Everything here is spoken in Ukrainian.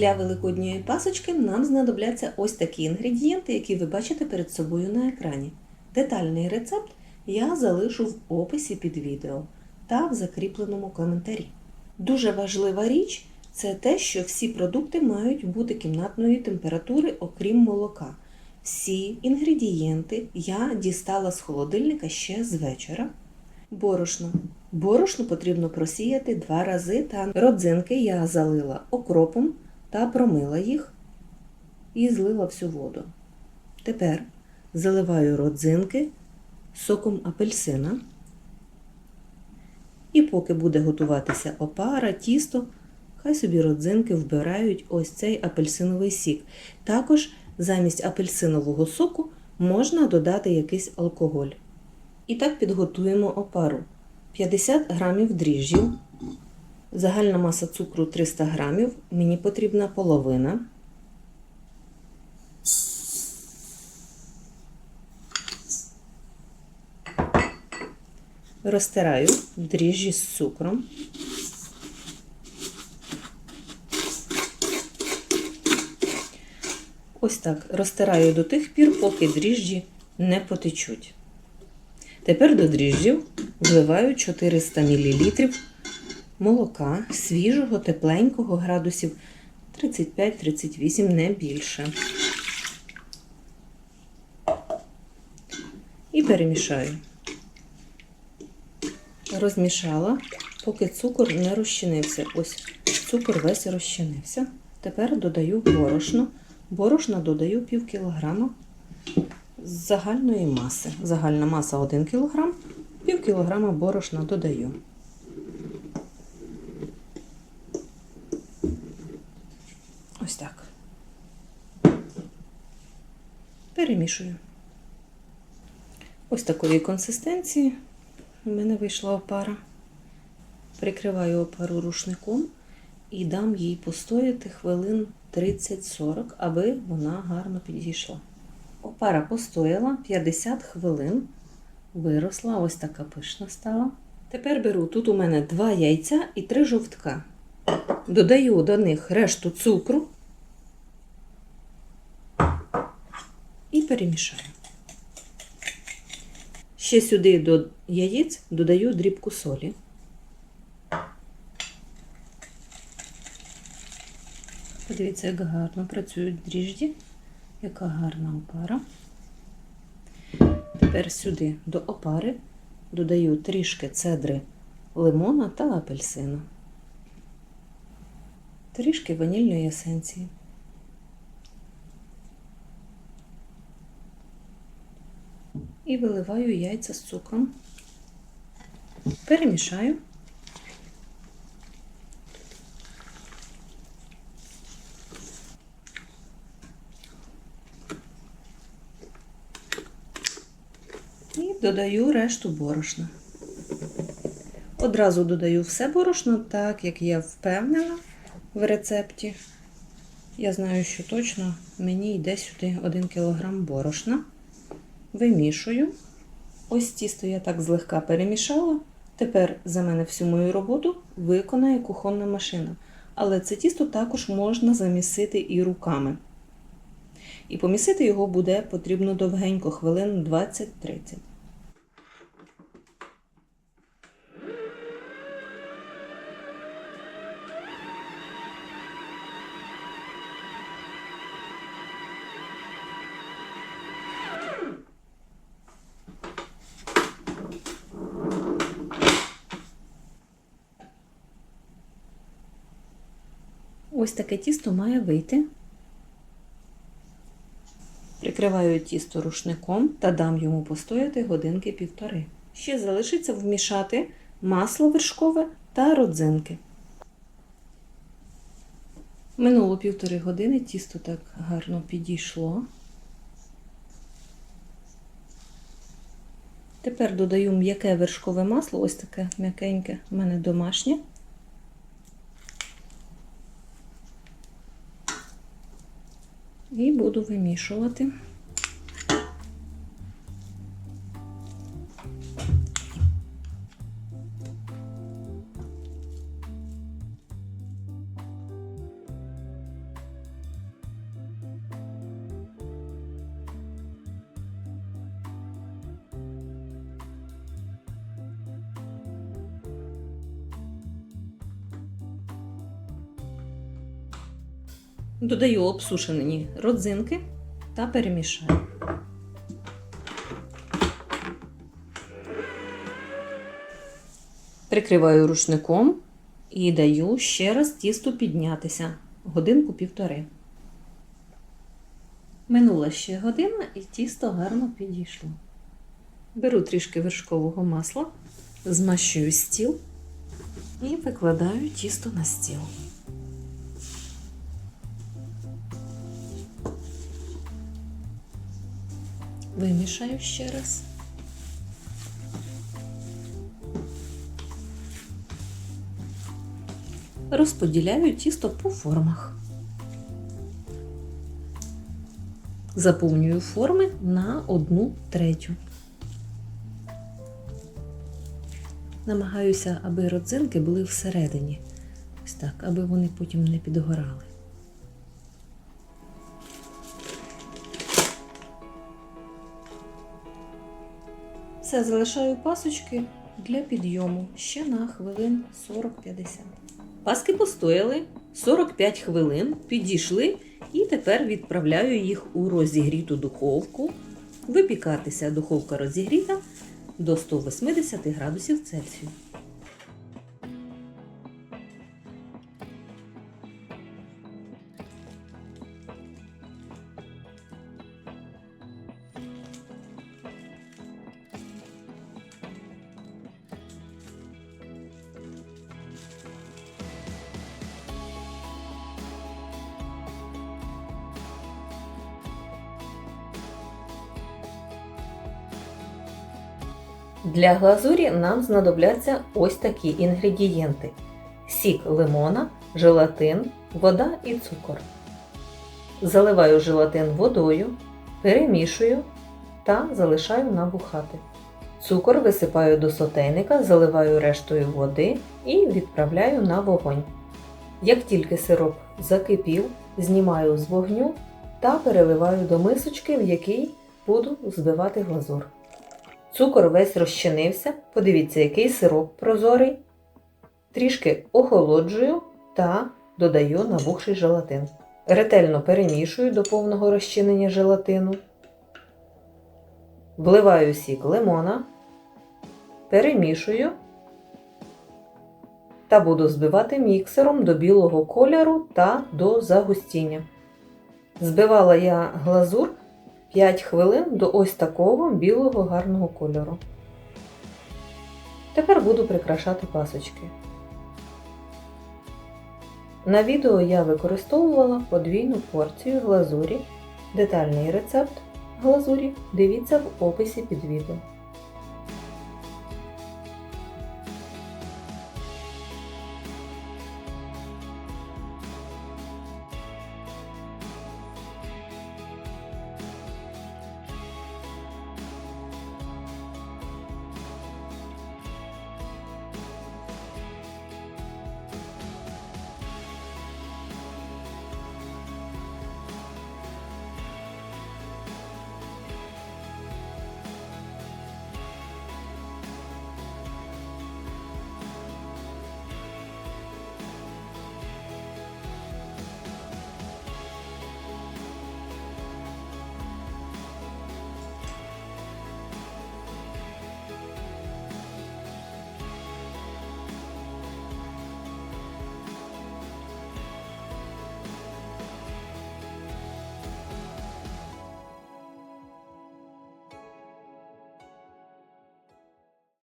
Для великодньої пасочки нам знадобляться ось такі інгредієнти, які ви бачите перед собою на екрані. Детальний рецепт я залишу в описі під відео та в закріпленому коментарі. Дуже важлива річ це те, що всі продукти мають бути кімнатної температури, окрім молока. Всі інгредієнти я дістала з холодильника ще з вечора. Борошно. Борошно потрібно просіяти два рази, та родзинки я залила окропом та промила їх і злила всю воду. Тепер заливаю родзинки соком апельсина. І поки буде готуватися опара, тісто, хай собі родзинки вбирають ось цей апельсиновий сік. Також замість апельсинового соку можна додати якийсь алкоголь. І так підготуємо опару. 50 грамів дріжджів, загальна маса цукру 300 грамів, мені потрібна половина. Розтираю дріжджі з цукром. Ось так розтираю до тих пір, поки дріжджі не потечуть. Тепер до дріжджів вливаю 400 мл молока свіжого, тепленького градусів 35-38, не більше. І перемішаю. Розмішала, поки цукор не розчинився. Ось цукор весь розчинився. Тепер додаю борошно. Борошна додаю пів кілограма з загальної маси. Загальна маса 1 кг, пів кілограма борошна додаю. Ось так. Перемішую. Ось такої консистенції у мене вийшла опара. Прикриваю опару рушником і дам їй постояти хвилин 30-40, аби вона гарно підійшла. Опара постояла 50 хвилин, виросла, ось така пишна стала. Тепер беру тут у мене два яйця і три жовтка. Додаю до них решту цукру і перемішаю. Ще сюди до яєць додаю дрібку солі. Подивіться, як гарно працюють дріжджі, яка гарна опара. Тепер сюди до опари додаю трішки цедри лимона та апельсину, трішки ванільної есенції. І виливаю яйця з цукром, перемішаю. І додаю решту борошна. Одразу додаю все борошно, так як я впевнена в рецепті. Я знаю, що точно мені йде сюди 1 кг борошна. Вимішую. Ось тісто я так злегка перемішала. Тепер за мене всю мою роботу виконає кухонна машина. Але це тісто також можна замісити і руками. І помісити його буде потрібно довгенько, хвилин 20-30. Ось таке тісто має вийти. Прикриваю тісто рушником та дам йому постояти годинки півтори. Ще залишиться вмішати масло вершкове та родзинки. Минуло півтори години, тісто так гарно підійшло. Тепер додаю м'яке вершкове масло, ось таке м'якеньке, в мене домашнє. І буду вимішувати. Додаю обсушені родзинки та перемішаю. Прикриваю рушником і даю ще раз тісту піднятися годинку півтори. Минула ще година і тісто гарно підійшло. Беру трішки вершкового масла, змащую стіл і викладаю тісто на стіл. Вимішаю ще раз. Розподіляю тісто по формах. Заповнюю форми на одну третю. Намагаюся, аби родзинки були всередині. Ось так, аби вони потім не підгорали. Все, залишаю пасочки для підйому ще на хвилин 40-50. Паски постояли 45 хвилин, підійшли і тепер відправляю їх у розігріту духовку. Випікатися духовка розігріта до 180 градусів Цельсію. Для глазурі нам знадобляться ось такі інгредієнти: сік лимона, желатин, вода і цукор. Заливаю желатин водою, перемішую та залишаю набухати. Цукор висипаю до сотейника, заливаю рештою води і відправляю на вогонь. Як тільки сироп закипів, знімаю з вогню та переливаю до мисочки, в якій буду збивати глазур. Цукор весь розчинився, подивіться, який сироп прозорий. Трішки охолоджую та додаю набухший желатин. Ретельно перемішую до повного розчинення желатину. Вливаю сік лимона, перемішую та буду збивати міксером до білого кольору та до загустіння. Збивала я глазур 5 хвилин до ось такого білого гарного кольору. Тепер буду прикрашати пасочки. На відео я використовувала подвійну порцію глазурі. Детальний рецепт глазурі дивіться в описі під відео.